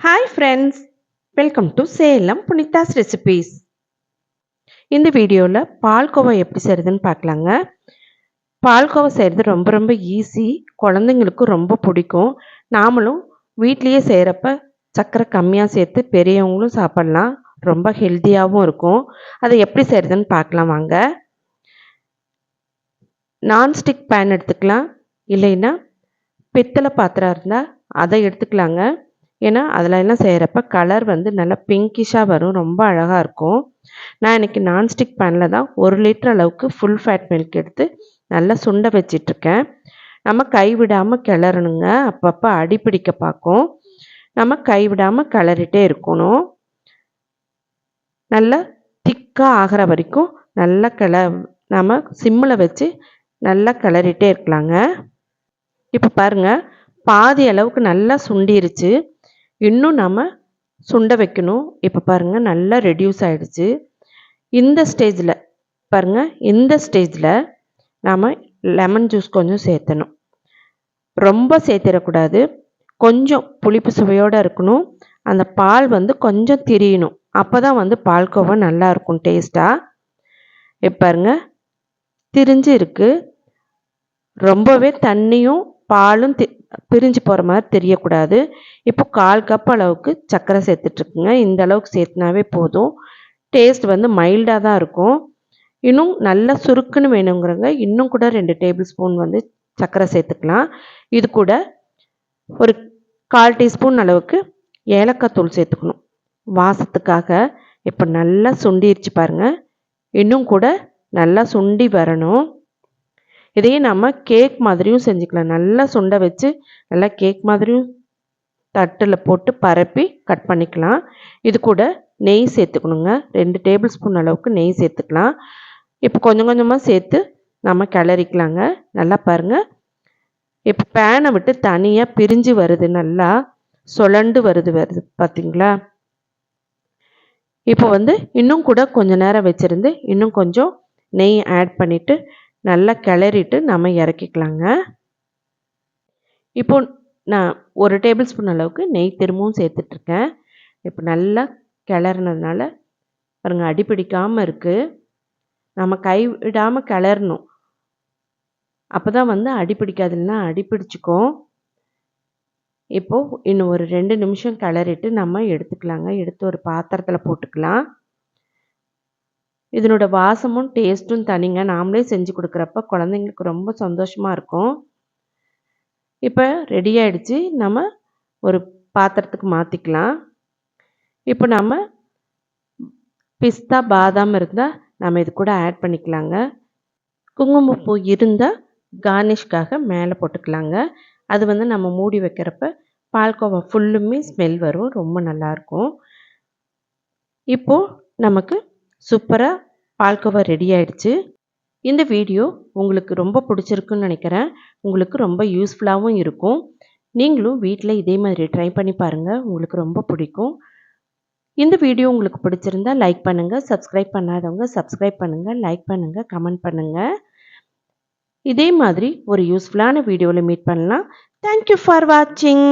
Hi friends welcome to Salem Punitha's recipes இந்த வீடியோவில் பால்கோவா எப்படி செய்கிறதுன்னு பார்க்கலாங்க. பால்கோவா செய்கிறது ரொம்ப ரொம்ப ஈஸி குழந்தைங்களுக்கும் ரொம்ப பிடிக்கும். நாமளும் வீட்லேயே செய்கிறப்ப சர்க்கரை கம்மியாக சேர்த்து பெரியவங்களும் சாப்பிட்லாம். ரொம்ப ஹெல்த்தியாகவும் இருக்கும். அதை எப்படி செய்கிறதுன்னு பார்க்கலாம் வாங்க. நான்ஸ்டிக் பேன் எடுத்துக்கலாம். இல்லைன்னா பித்தளை பாத்திரம் இருந்தால் அதை எடுத்துக்கலாங்க. ஏன்னா அதில் எல்லாம் செய்கிறப்ப கலர் வந்து நல்லா பிங்கிஷாக வரும் ரொம்ப அழகாக இருக்கும். நான் இன்றைக்கி நான்ஸ்டிக் பேனில் தான் ஒரு லிட்டர் அளவுக்கு ஃபுல் ஃபேட் மில்க் எடுத்து நல்லா சுண்ட வச்சிட்ருக்கேன். நம்ம கைவிடாமல் கிளறணுங்க. அப்பப்போ அடிப்பிடிக்க பார்க்கும் நம்ம கைவிடாமல் கிளறிட்டே இருக்கணும். நல்லா திக்காக ஆகிற வரைக்கும் நல்லா கிள நம்ம சிம்மில் வச்சு நல்லா கிளறிட்டே இருக்கலாங்க. இப்போ பாருங்கள் பாதி அளவுக்கு நல்லா சுண்டிருச்சு. இன்னும் நாம் சுண்ட வைக்கணும். இப்போ பாருங்கள் நல்லா ரெடியூஸ் ஆகிடுச்சு இந்த ஸ்டேஜில் பாருங்கள் இந்த ஸ்டேஜில் நாம் லெமன் ஜூஸ் கொஞ்சம் சேர்த்தணும். ரொம்ப சேர்த்திடக்கூடாது. கொஞ்சம் புளிப்பு சுவையோடு இருக்கணும். அந்த பால் வந்து கொஞ்சம் திரியணும். அப்போ தான் வந்து பால்கோவா நல்லாயிருக்கும் டேஸ்ட்டாக இப்போ பாருங்கள் திரிஞ்சு இருக்குது ரொம்பவே தண்ணியும் பாலும் தி பிரிஞ்சு போகிற மாதிரி தெரியக்கூடாது. இப்போ கால் கப் அளவுக்கு சர்க்கரை சேர்த்துட்ருக்குங்க. இந்த அளவுக்கு சேர்த்துனாவே போதும். டேஸ்ட் வந்து மைல்டாக தான் இருக்கும். இன்னும் நல்லா சுருக்குன்னு வேணுங்கிறவங்க இன்னும் கூட ரெண்டு டேபிள் ஸ்பூன் வந்து சர்க்கரை சேர்த்துக்கலாம். இது கூட ஒரு கால் டீஸ்பூன் அளவுக்கு ஏலக்காய் தூள் சேர்த்துக்கணும். வாசத்துக்காக இப்போ நல்லா சுண்டிருச்சு பாருங்கள் இன்னும் கூட நல்லா சுண்டி வரணும். இதையே நம்ம கேக் மாதிரியும் செஞ்சுக்கலாம். நல்லா சுண்டை வச்சு நல்லா கேக் மாதிரியும் தட்டில் போட்டு பரப்பி கட் பண்ணிக்கலாம். இது கூட நெய் சேர்த்துக்கணுங்க. ரெண்டு டேபிள் ஸ்பூன் அளவுக்கு நெய் சேர்த்துக்கலாம். இப்போ கொஞ்சம் கொஞ்சமாக சேர்த்து நம்ம கிளறிக்கலாங்க. நல்லா பாருங்கள் இப்போ பேனை விட்டு தனியாக பிரிஞ்சு வருது. நல்லா சுழண்டு வருது. வருது. பார்த்தீங்களா இப்போ வந்து இன்னும் கூட கொஞ்சம் நேரம் வச்சுருந்து இன்னும் கொஞ்சம் நெய் ஆட் பண்ணிவிட்டு நல்லா கிளறிட்டு நம்ம இறக்கிக்கலாங்க. இப்போ நான் ஒரு டேபிள் ஸ்பூன் அளவுக்கு நெய் திரும்பவும் சேர்த்துட்ருக்கேன். இப்போ நல்லா கிளறினதுனால பாருங்கள் அடிப்பிடிக்காமல் இருக்குது நம்ம கை விடாமல் கிளறணும். அப்போ தான் வந்து அடிப்பிடிக்காதுன்னா அடிப்பிடிச்சிக்கும் இப்போது இன்னும் ஒரு ரெண்டு நிமிஷம் கிளறிட்டு நம்ம எடுத்துக்கலாங்க. எடுத்து ஒரு பாத்திரத்தில் போட்டுக்கலாம். இதனோட வாசமும் டேஸ்ட்டும் தனிங்க. நாமளே செஞ்சு கொடுக்குறப்ப குழந்தைங்களுக்கு ரொம்ப சந்தோஷமாக இருக்கும். இப்போ ரெடி ஆகிடுச்சு நம்ம ஒரு பாத்திரத்துக்கு மாற்றிக்கலாம் இப்போ நம்ம பிஸ்தா பாதாம் இருந்தால் நம்ம இது கூட ஆட் பண்ணிக்கலாங்க. குங்குமப்பூ இருந்தால் கார்னிஷ்காக மேலே போட்டுக்கலாங்க. அது வந்து நம்ம மூடி வைக்கிறப்ப பால்கோவா ஃபுல்லுமே ஸ்மெல் வரும். ரொம்ப நல்லாயிருக்கும் இப்போது நமக்கு சூப்பராக பால்கோவா ரெடி ஆயிடுச்சு. இந்த வீடியோ உங்களுக்கு ரொம்ப பிடிச்சிருக்குன்னு நினைக்கிறேன். உங்களுக்கு ரொம்ப யூஸ்ஃபுல்லாகவும் இருக்கும். நீங்களும் வீட்டில் இதே மாதிரி ட்ரை பண்ணி பாருங்கள் உங்களுக்கு ரொம்ப பிடிக்கும். இந்த வீடியோ உங்களுக்கு பிடிச்சிருந்தா லைக் பண்ணுங்கள் சப்ஸ்கிரைப் பண்ணாதவங்க சப்ஸ்கிரைப் பண்ணுங்கள் லைக் பண்ணுங்கள் கமெண்ட் பண்ணுங்கள் இதே மாதிரி ஒரு யூஸ்ஃபுல்லான வீடியோவில் மீட் பண்ணலாம். தேங்க்யூ ஃபார் வாட்சிங்